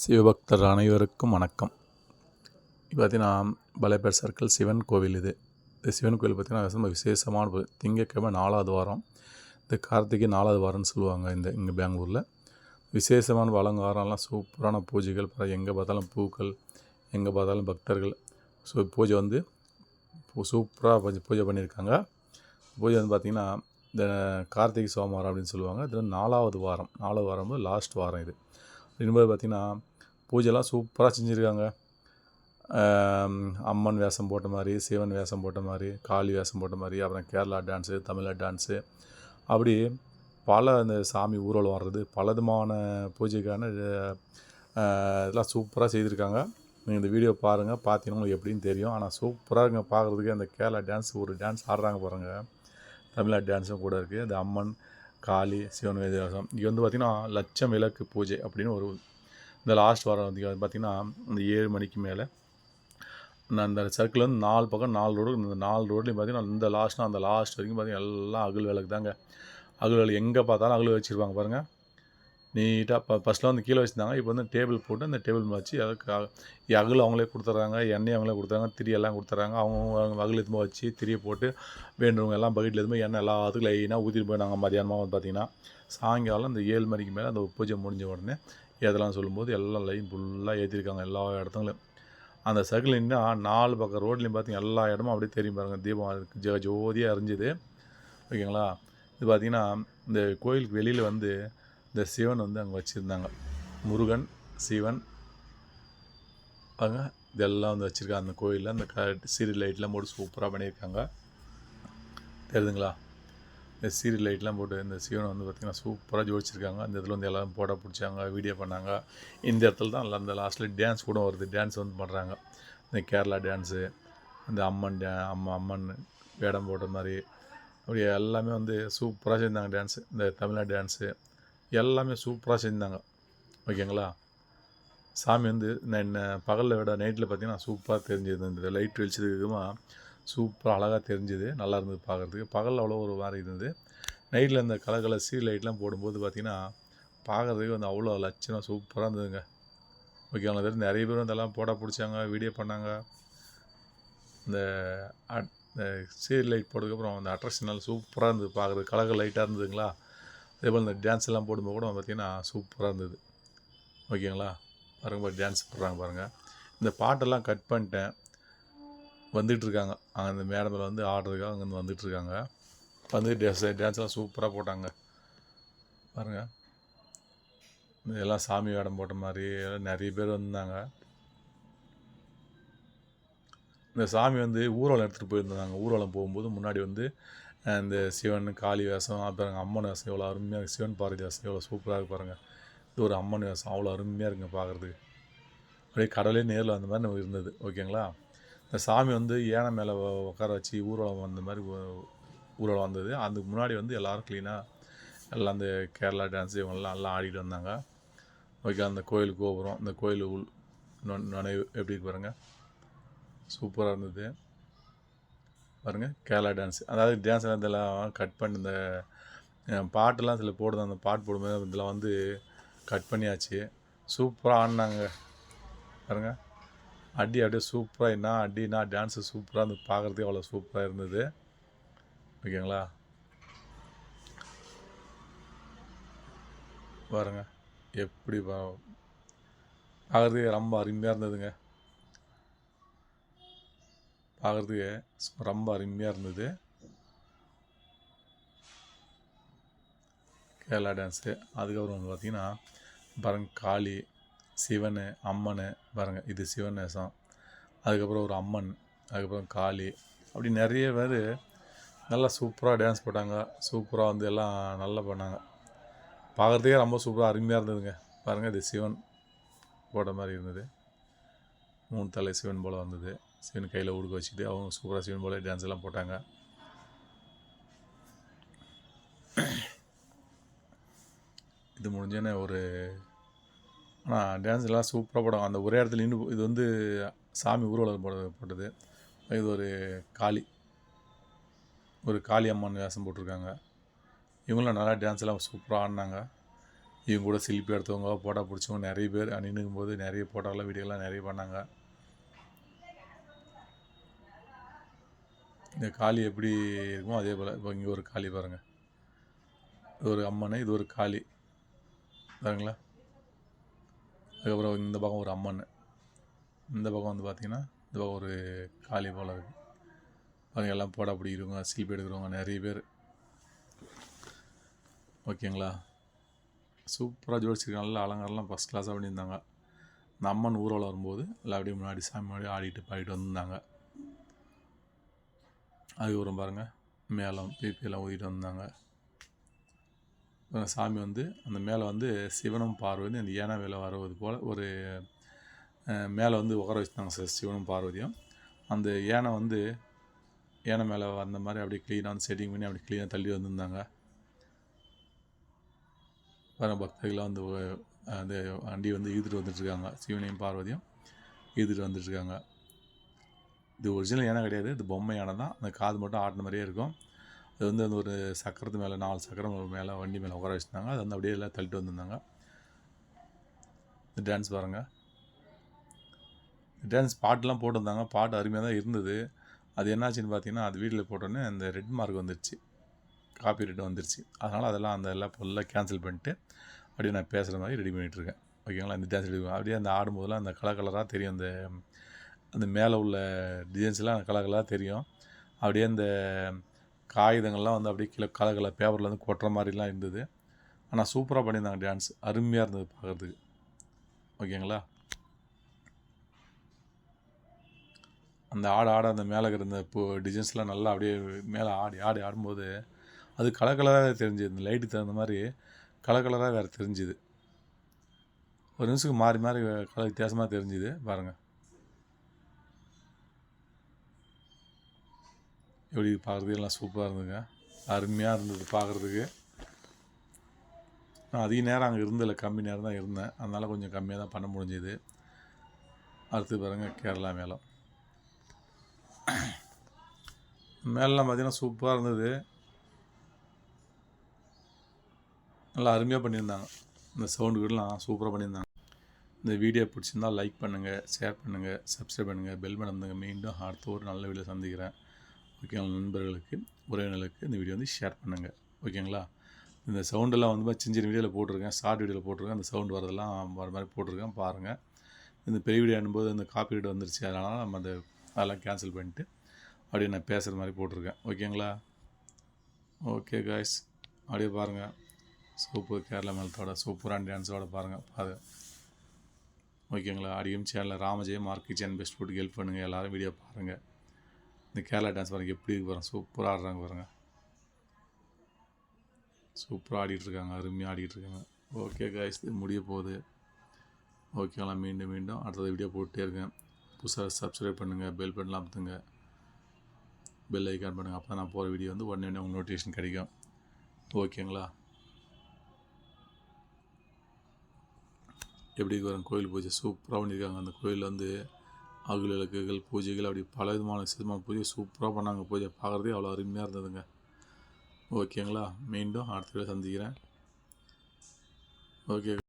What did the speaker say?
சிவபக்தர் அனைவருக்கும் வணக்கம். இப்போ பார்த்தீங்கன்னா பலைப்பேர் சர்க்கிள் சிவன் கோவில் இது. இந்த சிவன் கோவில் பார்த்திங்கன்னா ரொம்ப விசேஷமான திங்கக்கிழமை நாலாவது வாரம். இந்த கார்த்திகை நாலாவது வாரம்னு சொல்லுவாங்க இந்த இங்கே பெங்களூரில். விசேஷமான அலங்காரம்லாம் சூப்பரான பூஜைகள் அப்புறம் எங்கே பார்த்தாலும் பூக்கள் எங்கே பார்த்தாலும் பக்தர்கள். ஸோ பூஜை வந்து சூப்பராக பூஜை பூஜை பண்ணியிருக்காங்க. பூஜை வந்து பார்த்திங்கன்னா இந்த கார்த்திகை சோமவாரம் அப்படின்னு சொல்லுவாங்க. இது நாலாவது வாரம். நாலாவது வாரம் லாஸ்ட் வாரம் இது. அப்படின்போது பார்த்திங்கன்னா பூஜைலாம் சூப்பராக செஞ்சுருக்காங்க. அம்மன் வேஷம் போட்ட மாதிரி சிவன் வேஷம் போட்ட மாதிரி காளி வேஷம் போட்ட மாதிரி அப்புறம் கேரளா டான்ஸு தமிழா டான்ஸு. அப்படி பல இந்த சாமி ஊர்வலம் வர்றது பல விதமான பூஜைக்கான இதெல்லாம் சூப்பராக செய்திருக்காங்க. நீங்கள் இந்த வீடியோ பாருங்கள் பார்த்தீங்கன்னா உங்களுக்கு எப்படின்னு தெரியும். ஆனால் சூப்பராக இருக்குங்க பார்க்குறதுக்கு அந்த கேரளா டான்ஸ் ஒரு டான்ஸ் ஆடுறாங்க பாருங்கள் தமிழ்நாடு டான்ஸும் கூட இருக்குது அந்த அம்மன் காளி சிவன் வேதவாசம் இங்கே வந்து பார்த்திங்கன்னா லட்சம் விளக்கு பூஜை அப்படின்னு ஒரு இந்த லாஸ்ட் வாரம் வந்து பார்த்திங்கன்னா இந்த ஏழு மணிக்கு மேலே நான் அந்த சர்க்கிள் வந்து நாலு பக்கம் நாலு ரோடு இந்த நாலு ரோட்லேயும் பார்த்தீங்கன்னா இந்த லாஸ்ட்னா அந்த லாஸ்ட் வரைக்கும் பார்த்திங்கன்னா எல்லாம் அகல் விளக்கு தாங்க. அகல் விளக்கு எங்கே பார்த்தாலும் அகல் வச்சுருப்பாங்க பாருங்கள் நீட்டாக இப்போ ஃபஸ்ட்டில் வந்து கீழே வச்சுருந்தாங்க. இப்போ வந்து டேபிள் போட்டு அந்த டேபிள் வச்சு அதுக்கு அக- அகல் அவங்களே கொடுத்துட்றாங்க எண்ணெய் அவங்களே கொடுத்துறாங்க திரி எல்லாம் கொடுத்துட்றாங்க அவங்க அகல் எதுவுமே வச்சு திரியை போட்டு வேண்டுறவங்க எல்லாம் பக்கெட்டில் எதுவுமே எண்ணெய் எல்லாத்துக்கும் லைனாக ஊற்றிட்டு போயினாங்க மதியானமாக வந்து பார்த்திங்கன்னா சாயங்காலம் அந்த ஏழு மணிக்கு மேலே அந்த பூஜை முடிஞ்ச உடனே ஏதெல்லாம் சொல்லும்போது எல்லாம் லைன் ஃபுல்லாக ஏற்றிருக்காங்க எல்லா இடத்துலையும் அந்த சர்க்கிள் நின்று நாலு பக்கம் ரோட்லேயும் பார்த்தீங்கன்னா எல்லா இடமும் அப்படியே தெரியும் பாருங்கள் தீபம் அதுக்கு ஜோதியாக அறிஞ்சுது ஓகேங்களா? இது பார்த்திங்கன்னா இந்த கோயிலுக்கு வெளியில் வந்து இந்த சிவன் வந்து அங்கே வச்சுருந்தாங்க. முருகன் சிவன் பாருங்க இதெல்லாம் வந்து வச்சுருக்காங்க அந்த கோயிலில் அந்த க சீரியல் லைட்லாம் போட்டு சூப்பராக பண்ணியிருக்காங்க. தெரியுதுங்களா இந்த சீரியல் லைட்லாம் போட்டு இந்த சிவனை வந்து பார்த்திங்கன்னா சூப்பராக ஜோடிச்சிருக்காங்க. அந்த இடத்துல வந்து எல்லாம் போட்டோ பிடிச்சாங்க வீடியோ பண்ணாங்க. இந்த இடத்துல தான் அந்த லாஸ்ட்டில் டான்ஸ் கூட வருது. டான்ஸ் வந்து பண்ணுறாங்க இந்த கேரளா டான்ஸு அந்த அம்மன் டே அம்மா அம்மன் வேடம் போட்ட மாதிரி. அப்படி எல்லாமே வந்து சூப்பராக செஞ்சாங்க டான்ஸு இந்த தமிழ்நாடு டான்ஸு எல்லாமே சூப்பராக செஞ்சாங்க. ஓகேங்களா? சாமி வந்து என்ன பகலில் விட நைட்டில் பார்த்தீங்கன்னா சூப்பராக தெரிஞ்சது. இந்த லைட் வெளிச்சதுக்குமா சூப்பராக அழகாக தெரிஞ்சுது. நல்லா இருந்தது பார்க்குறதுக்கு பகலில் அவ்வளோ ஒரு மாதிரி இருந்தது. நைட்டில் இந்த கலர் கலர் சீ லைட்லாம் போடும்போது பார்த்தீங்கன்னா பார்க்குறதுக்கு வந்து அவ்வளோ லட்சணம் சூப்பராக இருந்ததுங்க. ஓகேங்களா? தெரிஞ்சு நிறைய பேர் வந்து எல்லாம் போட பிடிச்சாங்க வீடியோ பண்ணாங்க. இந்த அட்- இந்த சீர் லைட் போட்டதுக்கப்புறம் அந்த அட்ராக்ஷனால் சூப்பராக இருந்தது பார்க்குறது கலர் லைட்டாக இருந்ததுங்களா? அதே போல் இந்த டான்ஸ் எல்லாம் போடும்போது கூட பார்த்திங்கன்னா சூப்பராக இருந்தது. ஓகேங்களா? பாருங்க பாரு டான்ஸ் போடுறாங்க பாருங்கள் இந்த பாட்டெல்லாம் கட் பண்ணிட்டேன். வந்துட்டுருக்காங்க அங்கே அந்த மேடமில் வந்து ஆடுறதுக்காக அங்கேருந்து வந்துட்டு வந்து டான்ஸ் டான்ஸ்லாம் சூப்பராக போட்டாங்க. பாருங்கள் இதெல்லாம் சாமி வேடம் போட்ட மாதிரி எல்லாம் நிறைய பேர் வந்தாங்க. இந்த சாமி வந்து ஊர்வலம் எடுத்துகிட்டு போயிருந்தாங்க. ஊர்வலம் போகும்போது முன்னாடி வந்து இந்த uh, சிவன் காளி வேஷம் அப்புறம் அம்மன் வேஷம் எவ்வளோ அருமையாக சிவன் பார்வதி வேஷம் எவ்வளோ சூப்பராக இருக்கு பாருங்கள் இது ஒரு அம்மன் வேஷம் அவ்வளோ அருமையாக இருக்குங்க பார்க்குறதுக்கு அப்படியே கடவுளே நேரில் வந்த மாதிரி நமக்கு இருந்தது. ஓகேங்களா? இந்த சாமி வந்து யானை மேலே உட்கார வச்சு ஊர்வலம் வந்த மாதிரி ஊர்வலம் வந்தது. அதுக்கு முன்னாடி வந்து எல்லோரும் க்ளீனாக எல்லாம் அந்த கேரளா டான்ஸ் இவங்கெல்லாம் எல்லாம் ஆடிட்டு வந்தாங்க. ஓகே அந்த கோயில் கோபுரம் இந்த கோயில் உள் நுழைவு எப்படி இருக்கு பாருங்கள் சூப்பராக இருந்தது. பாருங்கள் கேரளா டான்ஸ் அதாவது டான்ஸ் இதெல்லாம் கட் பண்ணி இந்த பாட்டெல்லாம் சில போடுது அந்த பாட்டு போடும்போது இதெல்லாம் வந்து கட் பண்ணியாச்சு. சூப்பராக ஆடினாங்க. பாருங்க அடி அப்படியே சூப்பராக என்ன அடினா டான்ஸு சூப்பராக இருந்து பார்க்குறதுக்கு அவ்வளோ சூப்பராக இருந்தது. ஓகேங்களா? பாருங்க எப்படி பா பார்க்குறதுக்கு ரொம்ப அருமையாக இருந்ததுங்க. பார்க்குறதுக்கு ரொம்ப அருமையாக இருந்தது. கேரளா டான்ஸு அதுக்கப்புறம் வந்து பார்த்திங்கன்னா பாருங்க காளி சிவன் அம்மன் பாருங்க இது சிவன் நேசம் அதுக்கப்புறம் ஒரு அம்மன் அதுக்கப்புறம் காளி அப்படி நிறைய பேர் நல்லா சூப்பராக டான்ஸ் போட்டாங்க. சூப்பராக வந்து எல்லாம் நல்லா பண்ணாங்க. பார்க்குறதுக்கே ரொம்ப சூப்பராக அருமையாக இருந்ததுங்க. பாருங்கள் இது சிவன் போட்ட மாதிரி இருந்தது. மூணு தலை சிவன் போல் வந்தது. சிவன் கையில் உடுக்க வச்சுட்டு அவங்க சூப்பராக சிவன் போல டான்ஸ் எல்லாம் போட்டாங்க. இது முடிஞ்சோன்னே ஒரு ஆனால் டான்ஸ் எல்லாம் சூப்பராக படம். அந்த ஒரே இடத்துல நின்று இது வந்து சாமி ஊர்வலம் போட போட்டது. இது ஒரு காளி. ஒரு காளி அம்மன் வேஷம் போட்டிருக்காங்க. இவங்களும் நல்லா டான்ஸ் எல்லாம் சூப்பராக ஆடினாங்க. இவங்க கூட செல்ஃபி எடுத்தவங்க ஃபோட்டோ பிடிச்சவங்க நிறைய பேர் நின்றுக்கும் போது நிறைய ஃபோட்டோலாம் வீடியோலாம் நிறைய பண்ணாங்க. இந்த காளி எப்படி இருக்குமோ அதே போல். இப்போ இங்கே ஒரு காளி பாருங்கள் இது ஒரு அம்மன் இது ஒரு காளி. பாருங்களா அதுக்கப்புறம் இந்த பக்கம் ஒரு அம்மன். இந்த பக்கம் வந்து பார்த்திங்கன்னா இந்த பக்கம் ஒரு காளி போல் இருக்குது பாருங்கள் எல்லாம் போட பிடிக்கிறவங்க செல்ஃபி எடுக்கிறவங்க நிறைய பேர். ஓகேங்களா? சூப்பராக ஜோடிச்சிருக்காங்க. நல்ல அலங்காரம்லாம் ஃபஸ்ட் கிளாஸாக பண்ணியிருந்தாங்க. இந்த அம்மன் ஊர்வலம் வரும்போது எல்லா அப்படியே முன்னாடி சாமி முன்னாடி ஆடிட்டு பாடிட்டு வந்திருந்தாங்க. அதுக்கப்புறம் பாருங்கள் மேளம் பிபியெல்லாம் ஊதிட்டு வந்தாங்க. அப்புறம் சாமி வந்து அந்த மேலே வந்து சிவனும் பார்வதி அந்த யானை மேலே வருவது போல் ஒரு மேலே வந்து உகர வச்சுருந்தாங்க சார் சிவனும் பார்வதியும். அந்த யானை வந்து யானை மேலே வந்த மாதிரி அப்படியே க்ளீனாக வந்து செட்டிங் பண்ணி அப்படி க்ளீனாக தள்ளி வந்திருந்தாங்க. வர பக்தர்கள்லாம் வந்து அந்த வண்டி வந்து இழுத்துட்டு வந்துட்டுருக்காங்க சிவனையும் பார்வதியும் இழுத்துட்டு வந்துட்டுருக்காங்க இது ஒரிஜினல் யானை கிடையாது இது பொம்மை யானை தான். அந்த காது மட்டும் ஆட்டின மாதிரியே இருக்கும். அது வந்து அந்த ஒரு சக்கரத்து மேலே நாலு சக்கரம் மேலே வண்டி மேலே உட்கார வச்சுருந்தாங்க அது வந்து அப்படியே எல்லாம் தள்ளிட்டு வந்திருந்தாங்க. இந்த டான்ஸ் பாருங்கள் டான்ஸ் பாட்டுலாம் போட்டிருந்தாங்க பாட்டு அருமையாக தான் இருந்தது. அது என்னாச்சுன்னு பார்த்தீங்கன்னா அது வீட்டில் போட்டோன்னே அந்த ரெட் மார்க் வந்துருச்சு. காப்பி ரெட் வந்துருச்சு. அதனால் அதெல்லாம் அந்த எல்லாம் ஃபுல்லாக கேன்சல் பண்ணிட்டு அப்படியே நான் பேசுகிற மாதிரி ரெடி பண்ணிகிட்ருக்கேன் ஓகேங்களா? இந்த டான்ஸ் ரெடி அப்படியே அந்த ஆடும்போதெல்லாம் அந்த கலர் கலராக தெரியும். அந்த அந்த மேலே உள்ள டிசைன்ஸ்லாம் கலர் கலராக தெரியும். அப்படியே அந்த காகிதங்கள்லாம் வந்து அப்படியே கீழே கலகல பேப்பரில் வந்து கொட்டுற மாதிரிலாம் இருந்தது. ஆனால் சூப்பராக பண்ணியிருந்தாங்க டான்ஸ் அருமையாக இருந்தது பார்க்குறதுக்கு. ஓகேங்களா? அந்த ஆட ஆட அந்த மேலே இருக்கிற அந்த இப்போ டிசைன்ஸ்லாம் நல்லா அப்படியே மேலே ஆடி ஆடி ஆடும்போது அது கலர் கலராக தெரிஞ்சுது. இந்த லைட்டு தகுந்த மாதிரி கலர் கலராக வேறு தெரிஞ்சுது. ஒரு நிமிஷத்துக்கு மாறி மாறி கலர் வித்தியாசமாக தெரிஞ்சுது. பாருங்கள் எப்படி பார்க்குறதுக்கு எல்லாம் சூப்பராக இருந்ததுங்க. அருமையாக இருந்தது பார்க்குறதுக்கு நான் அதிக நேரம் அங்கே இருந்ததில்லை. கம்மி நேரம் தான் இருந்தேன். அதனால் கொஞ்சம் கம்மியாக தான் பண்ண முடிஞ்சுது. அடுத்து பாருங்க கேரளா மேளம். மேலாம் பார்த்தீங்கன்னா சூப்பராக இருந்தது. நல்லா அருமையாக பண்ணியிருந்தாங்க. இந்த சவுண்டு கூடலாம் சூப்பராக பண்ணியிருந்தாங்க. இந்த வீடியோ பிடிச்சிருந்தா லைக் பண்ணுங்கள் ஷேர் பண்ணுங்கள் சப்ஸ்கிரைப் பண்ணுங்கள் பெல் பண்ணுங்க மீண்டும் அடுத்த ஒரு நல்ல வீடியோ சந்திக்கிறேன். ஓகேங்களா நண்பர்களுக்கு உறவினர்களுக்கு இந்த வீடியோ வந்து ஷேர் பண்ணுங்கள் ஓகேங்களா? இந்த சவுண்டெல்லாம் வந்து சின்ன சின்ன வீடியோவில் போட்டிருக்கேன். ஷார்ட் வீடியோவில் போட்டிருக்கேன். அந்த சவுண்ட் வரதெல்லாம் வர மாதிரி போட்டிருக்கேன். பாருங்கள் இந்த பெரிய வீடியோ அனும்போது அந்த காப்பி ரேட் வந்துருச்சு. அதனால் நம்ம அந்த அதெல்லாம் கேன்சல் பண்ணிட்டு அப்படியே நான் பேசுகிற மாதிரி போட்டிருக்கேன். ஓகேங்களா? ஓகே காய்ஸ் அப்படியே பாருங்கள் சூப்பர் கேரளா மேலத்தோட சூப்பரான டான்ஸோட பாருங்கள் பாரு ஓகேங்களா? அடியும் சேனலில் Ramajayam mark kitchen best food help பண்ணுங்கள் எல்லோரும் வீடியோ பாருங்கள் இந்த கேரளா டான்ஸ் பாருங்கள் எப்படி இருக்கு பாருங்கள் சூப்பராக ஆடுறாங்க பாருங்கள் சூப்பராக ஆடிட்டு இருக்காங்க அருமையாக ஆடிட்டு இருக்காங்க. ஓகே காய்ஸ் இது முடிய போகுது. ஓகேங்களா மீண்டும் மீண்டும் அடுத்தது வீடியோ போட்டுட்டே இருக்கேன். புதுசாக சப்ஸ்கிரைப் பண்ணுங்கள் பெல் பட்டன்லாம் அமுத்துங்க. பெல் ஐக்கான் பண்ணுங்கள் அப்போ நான் போகிற வீடியோ வந்து உடனே உடனே உங்களுக்கு நோட்டிஃபிகேஷன் கிடைக்கும். ஓகேங்களா எப்படி வரும் கோயில் பூஜை சூப்பராக பண்ணியிருக்காங்க அந்த கோயிலில் வந்து அகுல் விளக்குகள் பூஜைகள் அப்படி பல விதமான விசேஷமான பூஜை சூப்பராக பண்ணாங்க. பூஜை பார்க்குறதே அவ்வளோ அருமையாக இருந்ததுங்க. ஓகேங்களா? மீண்டும் அடுத்த வீடியோ சந்திக்கிறேன். ஓகே.